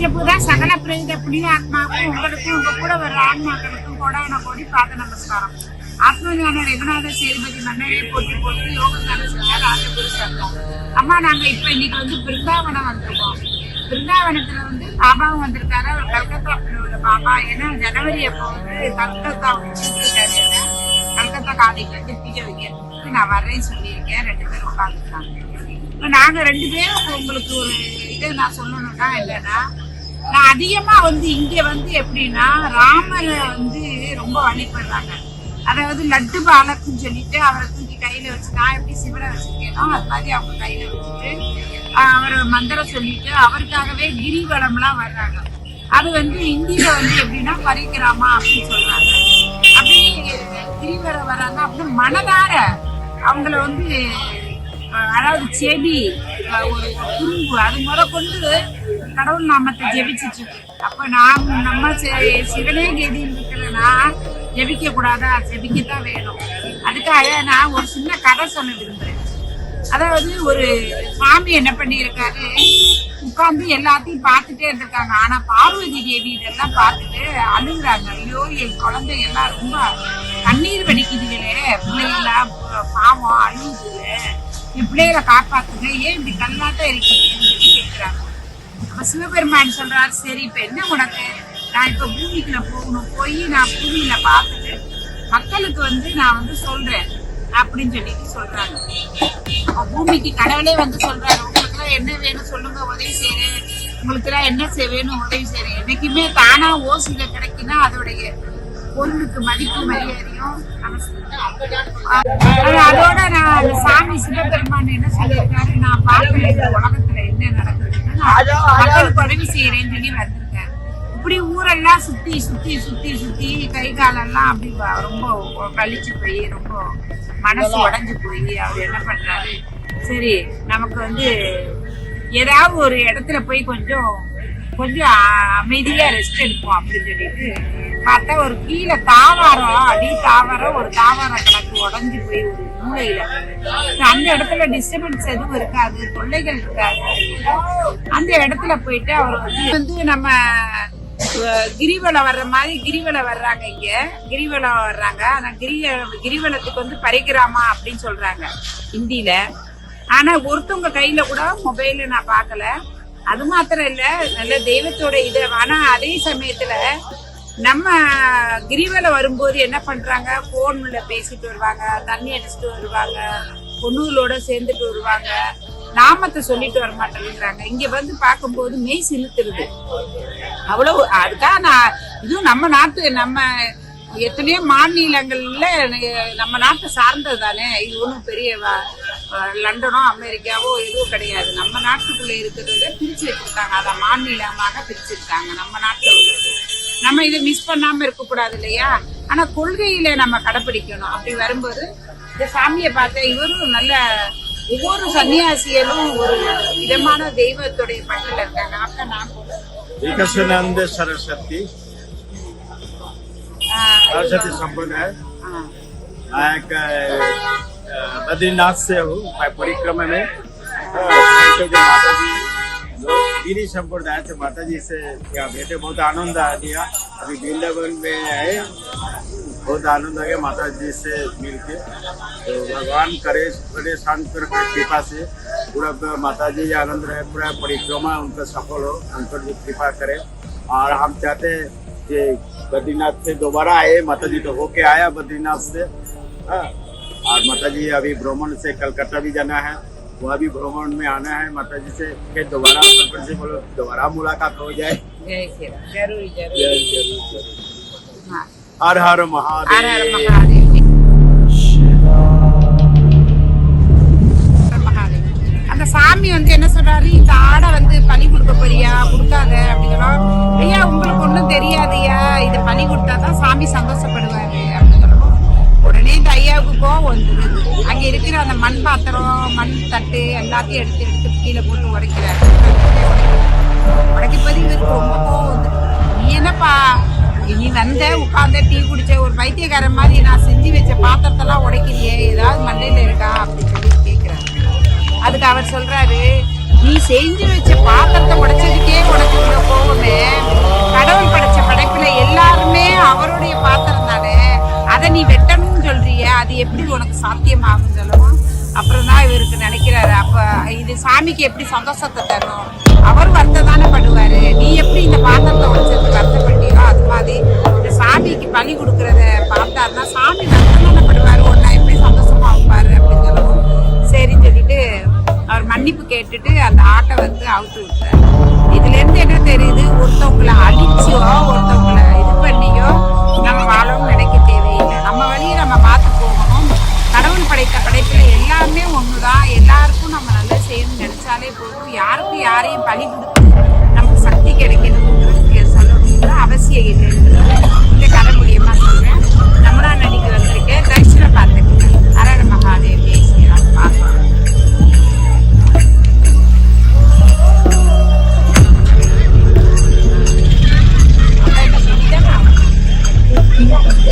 பஞ்சபூதா சகல பிரேத புனித ஆத்மாவுக்கும் உங்களுக்கும் உங்க கூட வர ஆன்மாக்களுக்கும் கோடான கோடி பாத நமஸ்காரம் ஆத்மஞான ரகுநாத சேதுபதி மன்னரே போட்டி போட்டு யோக ஞான செஞ்சார் ராஜகுரு சர்மா அம்மா நாங்க இப்ப இன்னைக்கு வந்து பிருந்தாவனம் வந்திருக்கோம் பிருந்தாவனத்துல வந்து பாபாவும் வந்திருக்காரு அவர் கல்கத்தா உள்ள பாபா ஏன்னா ஜனவரி அப்போ வந்து கல்கத்தா வச்சிருக்காரு கல்கத்தா காலைக்கு வந்து பூஜை வைக்கிறதுக்கு நான் வர்றேன்னு சொல்லியிருக்கேன் ரெண்டு பேரும் உட்காந்துருக்காங்க இப்போ நாங்க ரெண்டு பேரும் உங்களுக்கு ஒரு இது நான் சொல்லணும்னா என்னன்னா நான் அதிகமா வந்து இங்க வந்து எப்படின்னா ராமரை வந்து ரொம்ப வழிபடுறாங்க. அதாவது லட்டு பாலக்குன்னு சொல்லிட்டு அவரை தூக்கி கையில வச்சு நான் எப்படி சிவனை வச்சிருக்கேனோ அது மாதிரி அவங்க கையில வச்சுட்டு அவரை மந்திரம் சொல்லிட்டு அவருக்காகவே கிரிவலம்லாம் வர்றாங்க. அது வந்து இந்தியில வந்து எப்படின்னா பரிக்கிராமா அப்படின்னு சொல்றாங்க. அப்படி கிரிவலம் வராங்க அப்படின்னு மனதார அவங்கள வந்து அதாவது செடி ஒரு குறும்பு. அது முத கொண்டு கடவுள் நாமத்தை ஜெபிச்சிட்டு அப்போ அப்ப நாம் நம்ம சிவனே கேதியில் இருக்கிறனா ஜெபிக்க கூடாதா ஜெபிக்கத்தான் வேணும். அதுக்காக நான் ஒரு சின்ன கதை சொல்ல விரும்புறேன். அதாவது ஒரு சாமி என்ன பண்ணியிருக்காரு? உட்காந்து எல்லாத்தையும் பார்த்துட்டே இருந்திருக்காங்க. ஆனா பார்வதி தேவி இதெல்லாம் பார்த்துட்டு அழுகுறாங்க. ஐயோ என் குழந்தை எல்லாம் ரொம்ப கண்ணீர் வடிக்குதுகளே. பிள்ளைகள்லாம் பாவம் அழுகுதுல என் பிள்ளைகளை காப்பாத்துங்க. ஏன் இப்படி கல்லாட்டம் இருக்கீங்கன்னு சொல்லி கேட்கிறாங்க அப்ப சிவபெருமான் சொல்றாரு சரி இப்ப என்ன உனக்கு? நான் இப்ப பூமிக்குள்ள போகணும். போய் நான் பூமியில பார்த்துட்டு மக்களுக்கு வந்து நான் வந்து சொல்றேன் அப்படின்னு சொல்லிட்டு சொல்றாங்க. பூமிக்கு கடவுளே வந்து சொல்றாரு உங்களுக்கு எல்லாம் என்ன வேணும் சொல்லுங்க உதவி செய்யறேன். உங்களுக்கு எல்லாம் என்ன செய் வேணும் உதவி செய்யறேன். என்னைக்குமே தானா ஓசில கிடைக்குன்னா அதோடைய பொருளுக்கு மதிப்பு மரியாதையும் அது- அதோட நான் அந்த சாமி சிவபெருமான் என்ன சொல்லியிருக்காரு? நான் பார்க்கிறேன் இந்த உலகத்துல என்ன நடக்குதுன்னு. மக்களுக்கு உதவி செய்யறேன்னு சொல்லி வந்திருக்காரு இப்படி ஊரெல்லாம் சுத்தி சுத்தி சுத்தி சுத்தி கை காலெல்லாம் அப்படி ரொம்ப கழிச்சு போய் ரொம்ப மனசு உடைஞ்சு போய் அவர் என்ன பண்றாரு? சரி நமக்கு வந்து ஏதாவது ஒரு இடத்துல போய் கொஞ்சம் கொஞ்சம் அ- அமைதியா ரெஸ்ட் எடுப்போம் அப்படின்னு சொல்லிட்டு பார்த்தா ஒரு கீழே தாவாரம் அடி தாவாரம் ஒரு தாவார கணக்கு உடஞ்சு போய் ஒரு மூலையில. அந்த இடத்துல டிஸ்டர்பன்ஸ் எதுவும் இருக்காது தொல்லைகள் இருக்காது. அந்த இடத்துல போயிட்டு அவர் வந்து வந்து நம்ம கிரிவலம் வர்ற மாதிரி கிரிவலம் வர்றாங்க இங்க. கிரிவலம் வர்றாங்க. ஆனா கிரி கிரிவலத்துக்கு வந்து பரிகிராமா அப்படின்னு சொல்றாங்க ஹிந்தியில. ஆனா ஒருத்தவங்க கையில கூட மொபைல நான் பார்க்கல. அது மாத்திரம் இல்ல நல்ல தெய்வத்தோட இது. ஆனா அதே சமயத்துல நம்ம கிரிவலம் வரும்போது என்ன பண்றாங்க? போன்ல பேசிட்டு வருவாங்க தண்ணி அடிச்சுட்டு வருவாங்க பொண்ணுகளோட சேர்ந்துட்டு வருவாங்க. நாமத்தை சொல்லிட்டு வர மாட்டேங்கிறாங்க இங்க வந்து பார்க்கும்போது மெய் சிலுத்துருது. அவ்வளவு அதுக்காக நான் இதுவும் நம்ம நாட்டு நம்ம எத்தனையோ மாநிலங்கள்ல நம்ம நாட்டை சார்ந்தது தானே இது ஒன்றும் பெரிய லண்டனோ அமெரிக்காவோ எதுவும் கிடையாது. நம்ம நாட்டுக்குள்ள இருக்கிறத பிரிச்சு வச்சிருக்காங்க அதை மாநிலமாக பிரிச்சிருக்காங்க நம்ம நாட்டுல உள்ளது. நம்ம இதை மிஸ் பண்ணாம இருக்கக்கூடாது இல்லையா ஆனா கொள்கையில நம்ம கடைபிடிக்கணும் அப்படி வரும்போது இந்த சாமியை பார்த்த இவரும் நல்ல ஒவ்வொரு சன்னியாசியலும் ஒரு விதமான தெய்வத்துடைய பட்டியல இருக்காங்க அப்ப நான் கூட विकसनंद सरस्वती ஆஹ், सरस्वती संपन्न है ஆஹ், मैं एक अ, बद्रीनाथ से हूँ मैं परिक्रमा में अ, तो जो माता जी लोग गिरी संप्रदाय से माता जी से यहाँ बैठे बहुत आनंद आ गया। अभी वृंदावन में आए। बहुत आनंद आ गया माता जी से मिल के तो भगवान करे बड़े शांत कृपा से। पूरा माता जी आनंद रहे पूरा परिक्रमा उनका सफल हो उन पर भी कृपा करे। और हम चाहते हैं कि बद्रीनाथ से दोबारा आए। माता जी तो होके आया बद्रीनाथ से। हाँ, और माता जी अभी भ्रमण से कलकत्ता भी जाना है। वहाँ भी भ्रमण में आना है माता जी से फिर दोबारा उनपर से बोलो दोबारा मुलाकात हो जाए जय श्री राम जरूर जरूर जरूर जरूर जरूर हाँ हर हर हर हर महादेव महादेव ஹர மகாதேவ். அந்த சாமி வந்து என்ன சொல்றாரு இந்த ஆடை வந்து பலி கொடுக்க போறியா கொடுக்காத அப்படிங்கிறோம் ஐயா தட்டு எல்லாத்தையும் எடுத்து எடுத்து கீழே போட்டு உடைக்கிறாரு. உடைக்கப்போது இவருக்கு ரொம்ப வந்து. நீ என்னப்பா? நீ வந்த உட்காந்த டீ குடிச்ச ஒரு வைத்தியக்கார மாதிரி நான் செஞ்சு வச்ச பாத்திரத்தெல்லாம் உடைக்கிறியே ஏதாவது மண்டையில் இருக்கா? அப்படின்னு சொல்லி கேட்குறாரு அதுக்கு அவர் சொல்கிறாரு நீ செஞ்சு வச்ச பாத்திரத்தை உடைச்சதுக்கே உனக்கு போகமே கடவுள் பட சாமிக்கு எப்படி சந்தோஷத்தை தரும் அவர் வந்ததானே பண்ணுவாரு. நீ எப்படி இந்த பாத்திரத்தை உடைச்சிருக்க? Yeah.